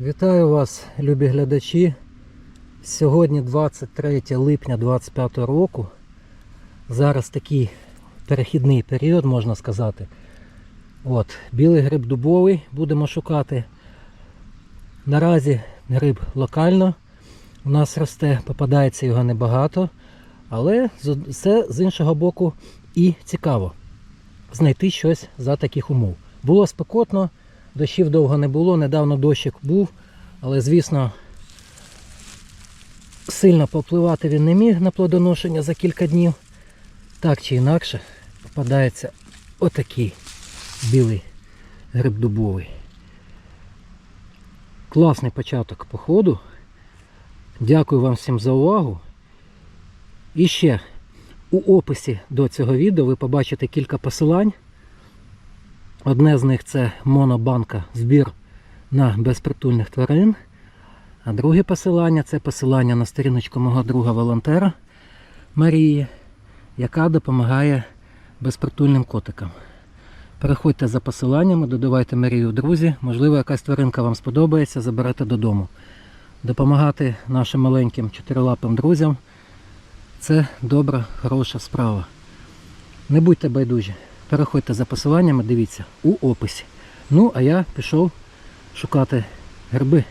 Вітаю вас, любі глядачі. Сьогодні 23 липня 25 року. Зараз такий перехідний період, можна сказати. От, білий гриб дубовий будемо шукати. Наразі гриб локально. У нас росте, попадається його небагато, але це з іншого боку і цікаво знайти щось за таких умов. Було спекотно, дощів довго не було, недавно дощик був, але звісно сильно попливати він не міг на плодоношення за кілька днів. Так чи інакше попадається отакий білий гриб дубовий. Класний початок походу. Дякую вам всім за увагу. І ще у описі до цього відео ви побачите кілька посилань. Одне з них це монобанка збір на безпритульних тварин. А друге посилання це посилання на сторіночку мого друга волонтера Марії, яка допомагає безпритульним котикам. Переходьте за посиланнями, додавайте Марію друзі. Можливо, якась тваринка вам сподобається, заберете додому. Допомагати нашим маленьким чотирилапим друзям це добра, хороша справа. Не будьте байдужі. Переходьте за посиланнями, дивіться у описі. Ну, а я пішов шукати гриби.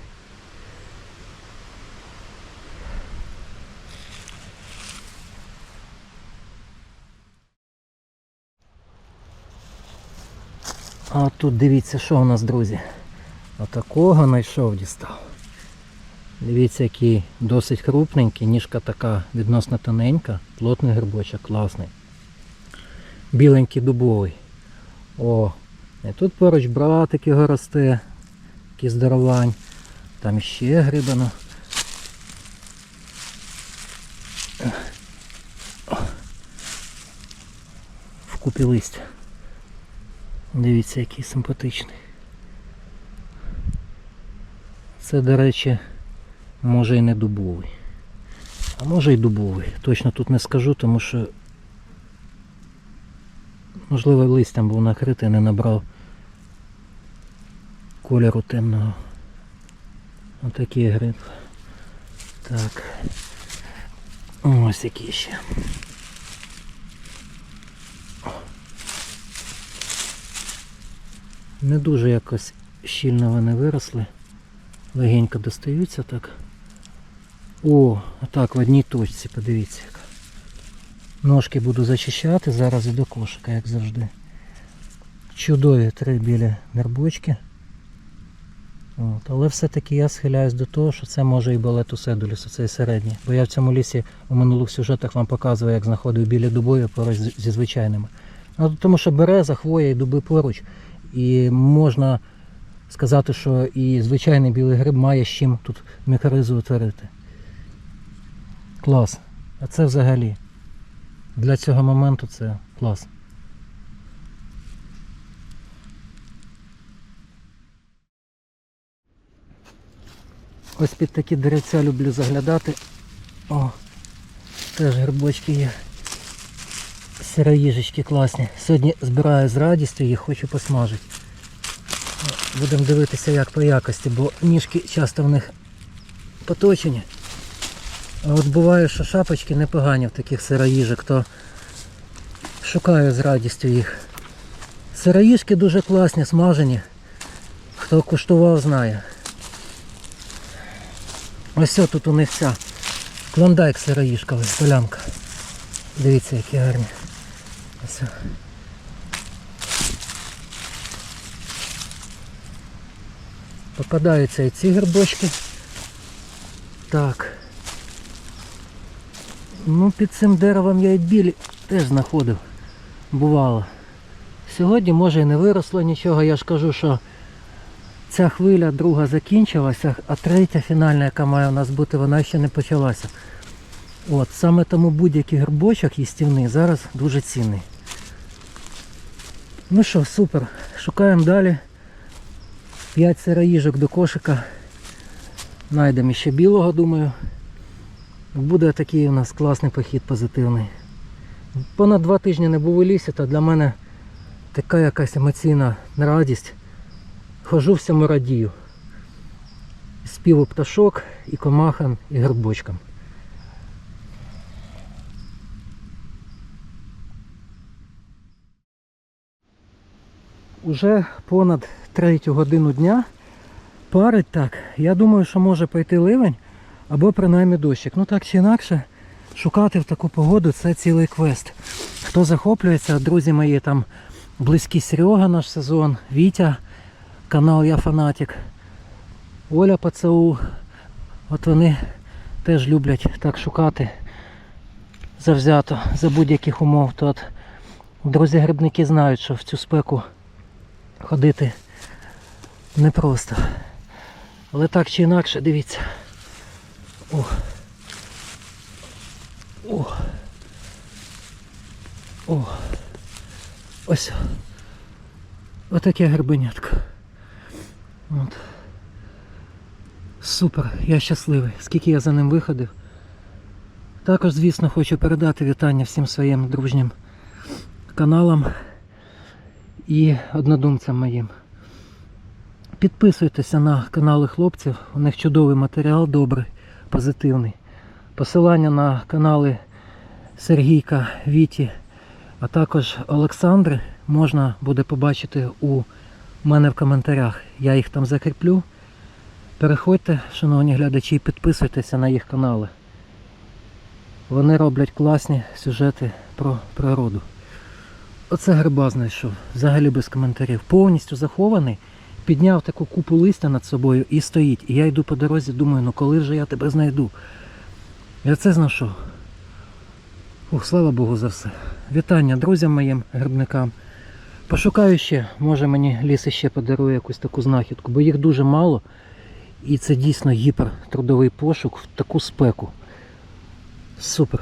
А тут дивіться, що у нас, друзі. Отакого знайшов дістав. Дивіться, який досить крупненький, ніжка така відносно тоненька, плотний грибочок, класний. Біленький дубовий. О, і тут поруч братик його росте, який здоровань. Там ще грибано. Вкупі листя. Дивіться, який симпатичний. Це, до речі, може і не дубовий. А може і дубовий. Точно тут не скажу, тому що можливо листям був накритий, не набрав кольору темного. Отакий гриб. Так. Ось який ще. Не дуже якось щільно вони виросли. Легенько достаються так. О, отак в одній точці, подивіться. Ножки буду зачищати, зараз і до кошика, як завжди. Чудові три білі нербочки. От. Але все-таки я схиляюсь до того, що це може і балету седуліс, оцей середній. Бо я в цьому лісі у минулих сюжетах вам показував, як знаходив білі дубові поруч зі звичайними. Ну, тому що береза, хвоя і дуби поруч. І можна сказати, що і звичайний білий гриб має з чим тут мікоризу утворити. Клас. А це взагалі. Для цього моменту це клас. Ось під такі деревця люблю заглядати. О, теж грибочки є. Сироїжечки класні. Сьогодні збираю з радістю їх, хочу посмажити. Будемо дивитися як по якості, бо ніжки часто в них поточені. А от буває, що шапочки непогані в таких сироїжок, то шукаю з радістю їх. Сироїжки дуже класні, смажені. Хто куштував, знає. Ось тут у них ця клондайк сироїжковий, полянка. Дивіться, які гарні. Ось. Попадаються і ці грибочки. Так. Ну, під цим деревом я і білі теж знаходив. Бувало. Сьогодні може і не виросло нічого, я ж кажу, що ця хвиля друга закінчилася, а третя фінальна, яка має у нас бути, вона ще не почалася. От, саме тому будь-який грибочок їстівний зараз дуже цінний. Ну що, супер. Шукаємо далі. 5 сироїжок до кошика. Найдемо ще білого, думаю. Буде такий у нас класний похід позитивний. Понад два тижні не був у лісі, то для мене така якась емоційна радість. Хожу всьому радію. співу пташок, і комахам, і грибочкам. Уже понад третю годину дня парить так. Я думаю, що може пойти ливень або принаймні дощик. Ну так чи інакше, шукати в таку погоду це цілий квест. Хто захоплюється, друзі мої, там близький Серега наш сезон, Вітя, канал Я Фанатик, Оля ПЦУ. От вони теж люблять так шукати завзято за будь-яких умов. То от друзі-грибники знають, що в цю спеку ходити непросто. Але так чи інакше, дивіться. О. О. О. Ось. Отаке грибенятко. От. Супер, я щасливий. Скільки я за ним виходив. Також, звісно, хочу передати вітання всім своїм дружнім каналам і однодумцям моїм. Підписуйтеся на канали хлопців, у них чудовий матеріал, добрий, позитивний. Посилання на канали Сергійка, Віті, а також Олександри можна буде побачити у мене в коментарях. Я їх там закріплю. Переходьте, шановні глядачі, і підписуйтеся на їх канали. Вони роблять класні сюжети про природу. Оце гриба знайшов, взагалі без коментарів. Повністю захований, підняв таку купу листя над собою і стоїть. І я йду по дорозі, думаю, ну коли вже я тебе знайду. Я це знайшов. Ух, слава Богу за все. Вітання друзям моїм грибникам. Пошукаю ще, може мені ліс ще подарує якусь таку знахідку, бо їх дуже мало. І це дійсно гіпертрудовий пошук в таку спеку. Супер.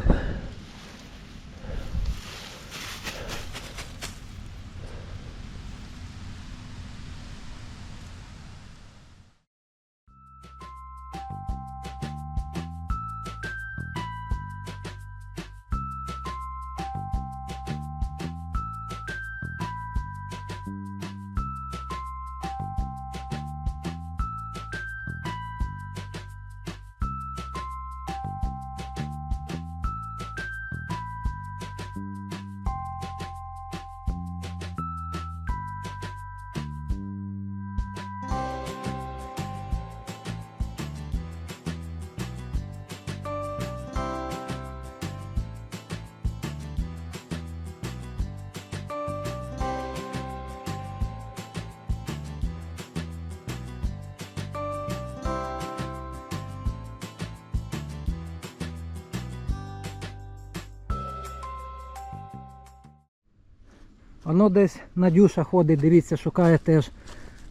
Воно десь Надюша ходить, дивіться, шукає теж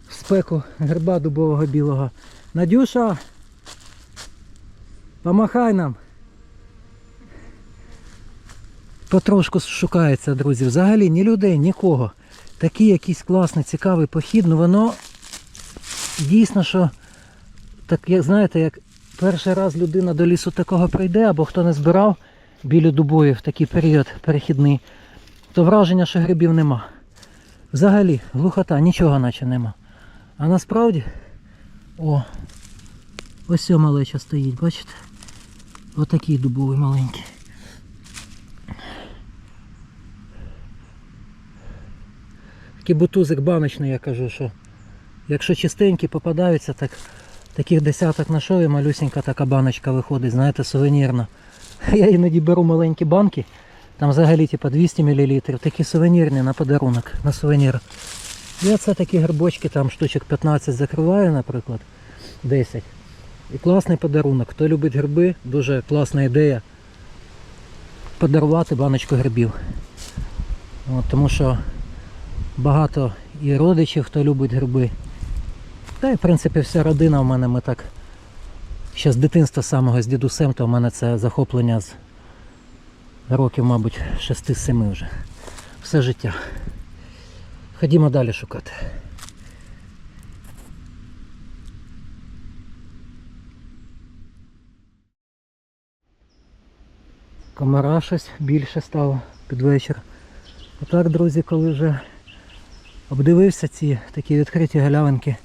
в спеку гриба дубового білого. Надюша! Помахай нам! Потрошку шукається, друзі. Взагалі ні людей, нікого. Такий якийсь класний, цікавий похід, ну воно дійсно, що так як знаєте, як перший раз людина до лісу такого прийде, або хто не збирав біля дубої в такий період перехідний то враження, що грибів нема. Взагалі, глухота, нічого наче нема. А насправді, о, ось малеча стоїть, бачите? Отакий дубовий маленький. Такий бутузик баночний, я кажу, що якщо чистенькі попадаються, так таких десяток нашов і малюсенька така баночка виходить, знаєте, сувенірна. Я іноді беру маленькі банки. Там взагалі типу 200 мл, такі сувенірні на подарунок, на сувенір. І оце такі грибочки, там штучок 15 закриваю, наприклад, 10. І класний подарунок. Хто любить гриби, дуже класна ідея подарувати баночку грибів. От, тому що багато і родичів, хто любить гриби. Та й в принципі вся родина в мене ми так ще з дитинства самого з дідусем, то в мене це захоплення з років, мабуть, 6-7 вже. Все життя. Ходімо далі шукати. Комара щось більше стало під вечір. Отак, друзі, коли вже обдивився ці такі відкриті галявинки,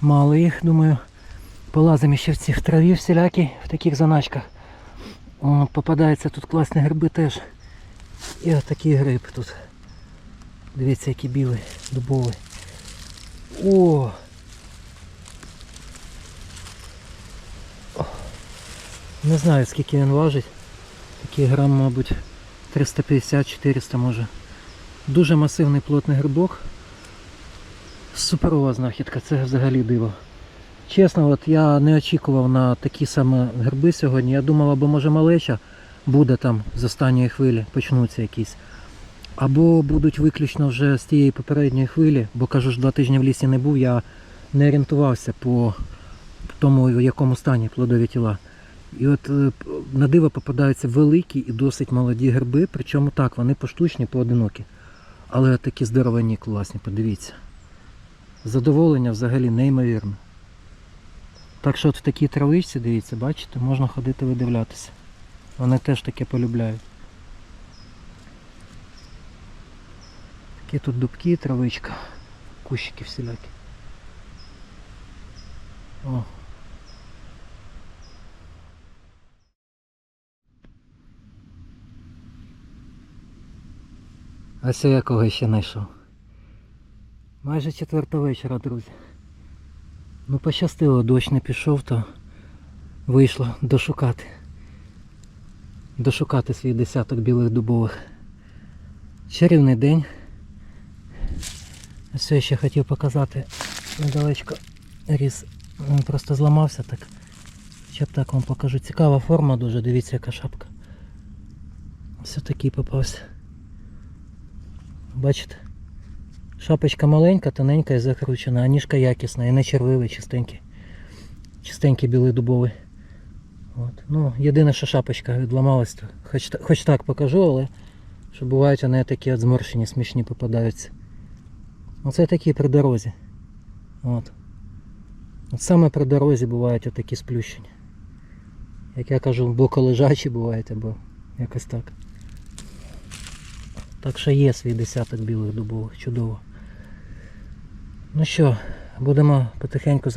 мало їх, думаю, Полазимо ще в ці в траві всілякій, в таких заначках. О, попадаються тут класні гриби теж. І отакий гриб тут. Дивіться, який білий, дубовий. О! Не знаю скільки він важить. Такий грам, мабуть, 350-400 може. Дуже масивний плотний грибок. Суперова знахідка, це взагалі диво. Чесно, от я не очікував на такі саме гриби сьогодні. Я думав, або може малеча буде там з останньої хвилі, почнуться якісь. Або будуть виключно вже з тієї попередньої хвилі, бо кажу ж, два тижні в лісі не був, я не орієнтувався по тому, в якому стані плодові тіла. І от е, на диво попадаються великі і досить молоді гриби, причому так, вони поштучні, поодинокі. Але такі здоровенні, класні, подивіться. Задоволення взагалі неймовірне. Так що от в такій травичці, дивіться, бачите, можна ходити видивлятися. Вони теж таке полюбляють. Такі тут дубки, травичка, кущики всілякі. О. Ось я кого ще знайшов. Майже четверта вечора, друзі. Ну пощастило, дощ не пішов, то вийшло дошукати. Дошукати свій десяток білих дубових. Чарівний день. Я ще хотів показати недалечко ріс. Він просто зламався так. Ще так вам покажу. Цікава форма дуже, дивіться яка шапка. Ось такий попався. Бачите? Шапочка маленька, тоненька і закручена, а ніжка якісна і не червивий, чистенький. Чистенький білий дубовий. От. Ну, єдине, що шапочка відламалась, то хоч, хоч так покажу, але що бувають вони такі от зморщені, смішні попадаються. Оце такі при дорозі. От. От саме при дорозі бувають отакі сплющені. Як я кажу, боколежачі бувають або якось так. Так що є свій десяток білих дубових, чудово. Ну що, будемо потихеньку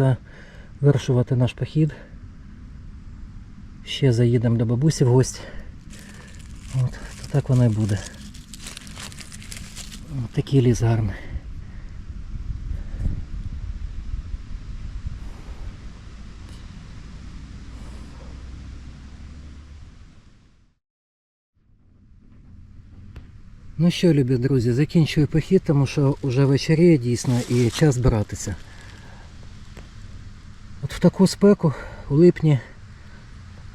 завершувати наш похід. Ще заїдемо до бабусі в гості. От, то так воно і буде. От такий ліс гарний. Ну що, любі друзі, закінчую похід, тому що вже вечеріє дійсно і час збиратися. От в таку спеку у липні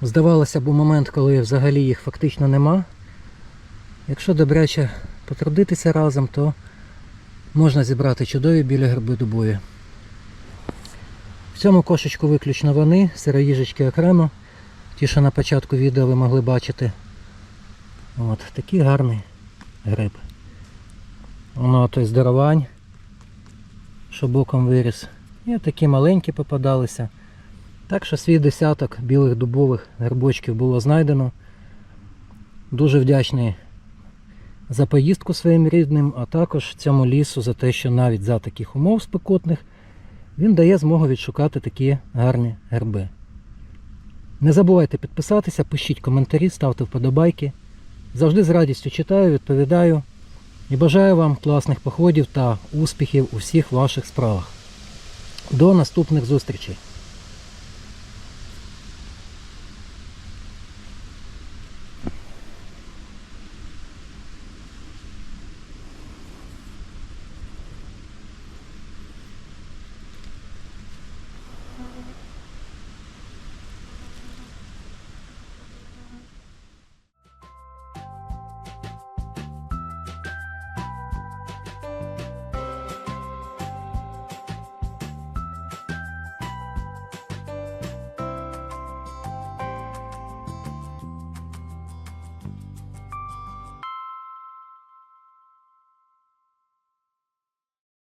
здавалося б у момент, коли взагалі їх фактично нема. Якщо добряче потрудитися разом, то можна зібрати чудові білі гриби дубові. В цьому кошечку виключно вони, сироїжечки окремо. Ті, що на початку відео ви могли бачити. От, такий гарний гриб. Воно той здоровань, що боком виріс. І такі маленькі попадалися. Так що свій десяток білих дубових грибочків було знайдено. Дуже вдячний за поїздку своїм рідним, а також цьому лісу за те, що навіть за таких умов спекотних він дає змогу відшукати такі гарні гриби. Не забувайте підписатися, пишіть коментарі, ставте вподобайки. Завжди з радістю читаю, відповідаю і бажаю вам класних походів та успіхів у всіх ваших справах. До наступних зустрічей!